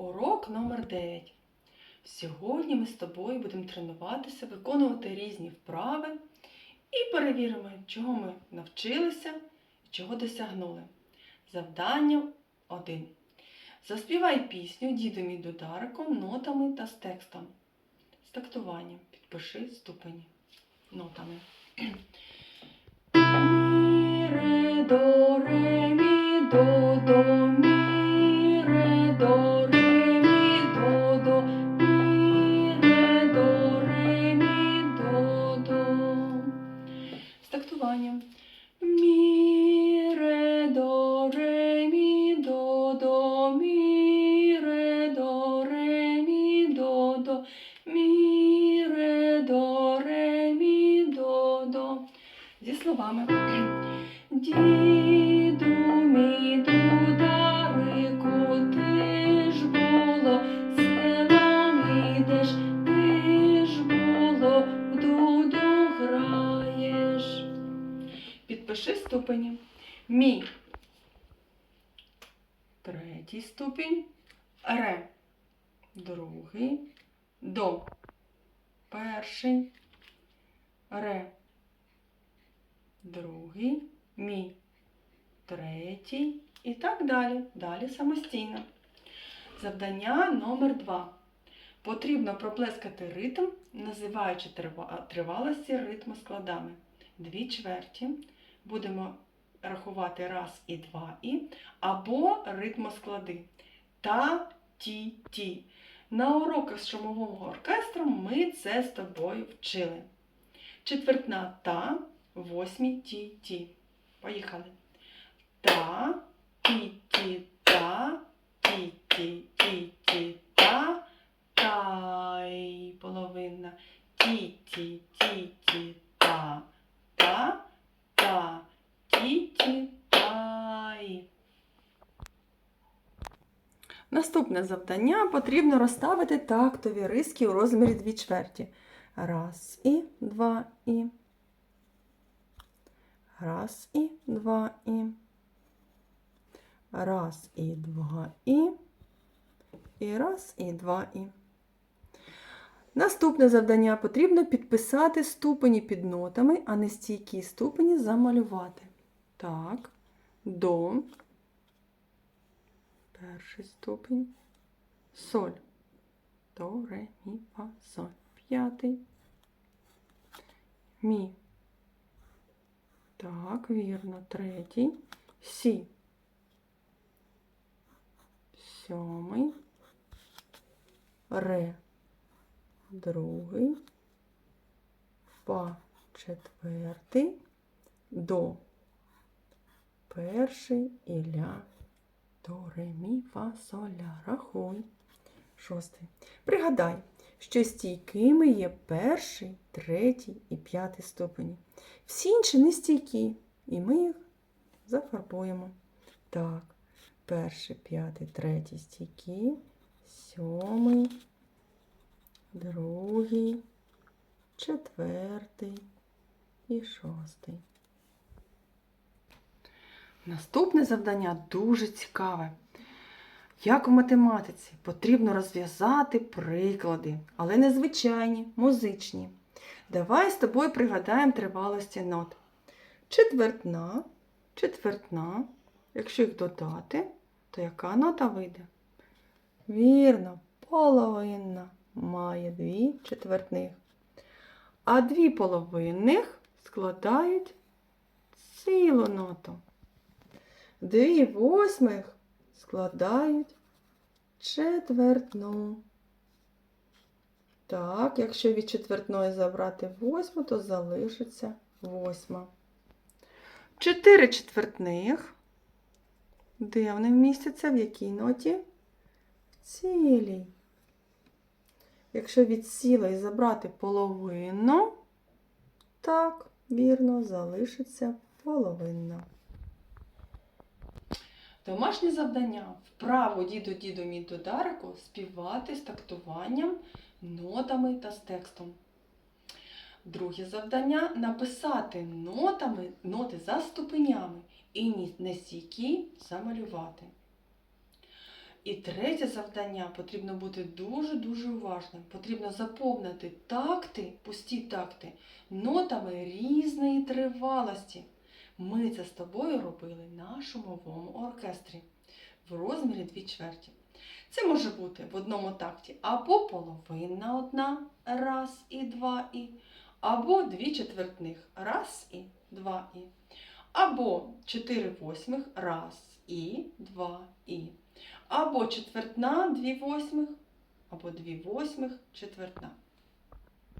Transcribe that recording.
Урок номер 9. Сьогодні ми з тобою будемо тренуватися, виконувати різні вправи і перевіримо, чого ми навчилися і чого досягнули. Завдання 1. Заспівай пісню діду мій дудариком, нотами та з текстом. З тактуванням. Підпиши ступені нотами. Зі словами. Діду мій дударику, ти ж було, селом ідеш, ти ж було, в дуду граєш. Підпиши ступені. Мі. Третій ступінь. Ре. Другий. До. Перший. Ре. Другий. Мі. Третій. І так далі. Далі самостійно. Завдання номер два. Потрібно проплескати ритм, називаючи тривалості ритму складами. Дві чверті. Будемо рахувати раз і два і, або ритмосклади. Та, ті, ті. На уроках з шумового оркестру ми це з тобою вчили. Четвертна та, восьмі ті, ті. Поїхали. Та, ті, ті, та, ті, ті, ті, ті, та, тай, половина. Ті, ті, ті, ті, та, та, та, ті, ті, тай. Наступне завдання потрібно розставити тактові риски у розмірі дві чверті. Раз і два і. Раз і два і. Раз і два і. І раз і два і. Наступне завдання потрібно підписати ступені під нотами, а нестійкі ступені замалювати. Так, до. Перший ступінь. Соль. До, ре, мі, фа, соль. П'ятий. Мі. Так, вірно. Третій. Сі. Сьомий. Ре. Другий. Фа. Четвертий. До. Перший і ля. До, ре, мі, фа, соль, ля. Рахуй. Шостий. Пригадай, що стійкими є перший, третій і п'ятий ступені. Всі інші не стійкі, і ми їх зафарбуємо. Так, перший, п'ятий, третій стійкі, сьомий, другий, четвертий і шостий. Наступне завдання дуже цікаве. Як у математиці потрібно розв'язати приклади, але не звичайні, музичні. Давай з тобою пригадаємо тривалості нот. Четвертна, четвертна. Якщо їх додати, то яка нота вийде? Вірно, половинна має дві четвертних. А дві половинних складають цілу ноту. Дві восьмих складають четвертну. Так, якщо від четвертної забрати восьму, то залишиться восьма. Чотири четвертних. Де вони вмістяться? В якій ноті? В цілій. Якщо від цілої забрати половину, так, вірно, залишиться половина. Домашнє завдання вправо діду діду мій додарику співати з тактуванням, нотами та з текстом. Друге завдання написати нотами, ноти за ступенями і ні- нестійкі замалювати. І третє завдання потрібно бути дуже-дуже уважним. Потрібно заповнити такти, пусті такти, нотами різної тривалості. Ми це з тобою робили в нашому мовому оркестрі в розмірі дві чверті. Це може бути в одному такті або половинна одна, раз і два і, або дві четвертних, раз і два і, або чотири восьмих, раз і два і, або четвертна, дві восьмих, або дві восьмих, четвертна.